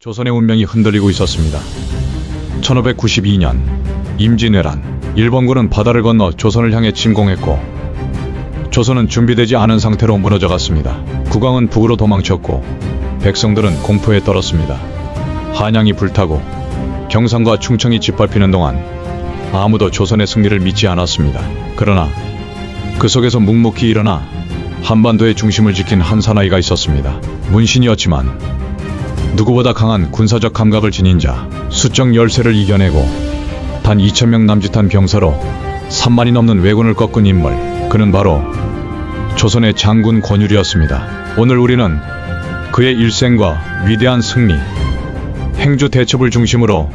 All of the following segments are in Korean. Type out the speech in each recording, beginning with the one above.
조선의 운명이 흔들리고 있었습니다. 1592년 임진왜란 일본군은 바다를 건너 조선을 향해 침공했고 조선은 준비되지 않은 상태로 무너져갔습니다. 국왕은 북으로 도망쳤고 백성들은 공포에 떨었습니다. 한양이 불타고 경상과 충청이 짓밟히는 동안 아무도 조선의 승리를 믿지 않았습니다. 그러나 그 속에서 묵묵히 일어나 한반도의 중심을 지킨 한 사나이가 있었습니다. 문신이었지만 누구보다 강한 군사적 감각을 지닌 자, 수적 열세를 이겨내고 단 2천명 남짓한 병사로 3만이 넘는 왜군을 꺾은 인물, 그는 바로 조선의 장군 권율이었습니다. 오늘 우리는 그의 일생과 위대한 승리, 행주 대첩을 중심으로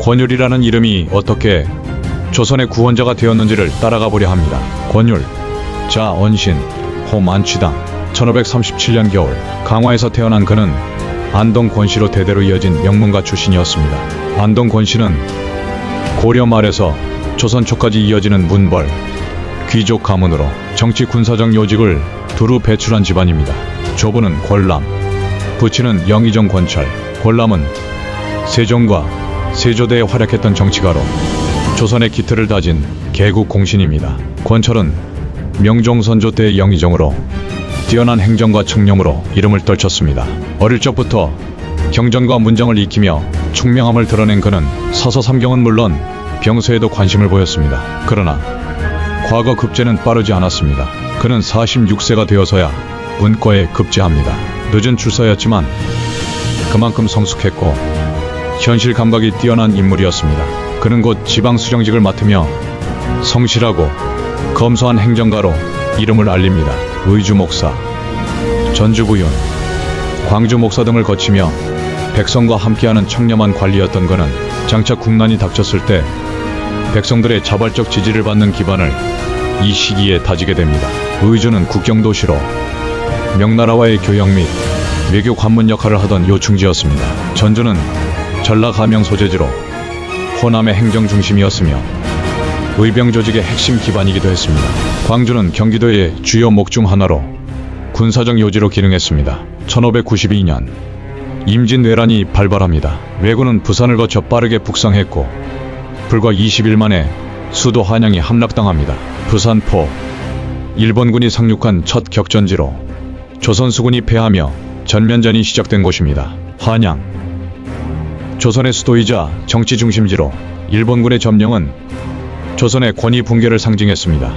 권율이라는 이름이 어떻게 조선의 구원자가 되었는지를 따라가 보려 합니다. 권율, 자 언신, 호 만취당, 1537년 겨울 강화에서 태어난 그는 안동 권씨로 대대로 이어진 명문가 출신이었습니다. 안동 권씨는 고려 말에서 조선 초까지 이어지는 문벌, 귀족 가문으로 정치 군사적 요직을 두루 배출한 집안입니다. 조부는 권람, 부친은 영의정 권철, 권람은 세종과 세조대에 활약했던 정치가로 조선의 기틀을 다진 개국 공신입니다. 권철은 명종 선조 때 영의정으로 뛰어난 행정과 청렴으로 이름을 떨쳤습니다. 어릴 적부터 경전과 문정을 익히며 총명함을 드러낸 그는 서서 삼경은 물론 병서에도 관심을 보였습니다. 그러나 과거 급제는 빠르지 않았습니다. 그는 46세가 되어서야 문과에 급제합니다. 늦은 출사였지만 그만큼 성숙했고 현실 감각이 뛰어난 인물이었습니다. 그는 곧 지방 수정직을 맡으며 성실하고 검소한 행정가로 이름을 알립니다. 의주 목사, 전주 부윤, 광주 목사 등을 거치며 백성과 함께하는 청렴한 관리였던 그는 장차 국난이 닥쳤을 때 백성들의 자발적 지지를 받는 기반을 이 시기에 다지게 됩니다. 의주는 국경도시로 명나라와의 교역 및 외교 관문 역할을 하던 요충지였습니다. 전주는 전라 가명 소재지로 호남의 행정 중심이었으며 의병 조직의 핵심 기반이기도 했습니다. 광주는 경기도의 주요 목 중 하나로 군사적 요지로 기능했습니다. 1592년 임진 왜란이 발발합니다. 왜군은 부산을 거쳐 빠르게 북상했고 불과 20일 만에 수도 한양이 함락당합니다. 부산포 일본군이 상륙한 첫 격전지로 조선 수군이 패하며 전면전이 시작된 곳입니다. 한양 조선의 수도이자 정치 중심지로 일본군의 점령은 조선의 권위 붕괴를 상징했습니다.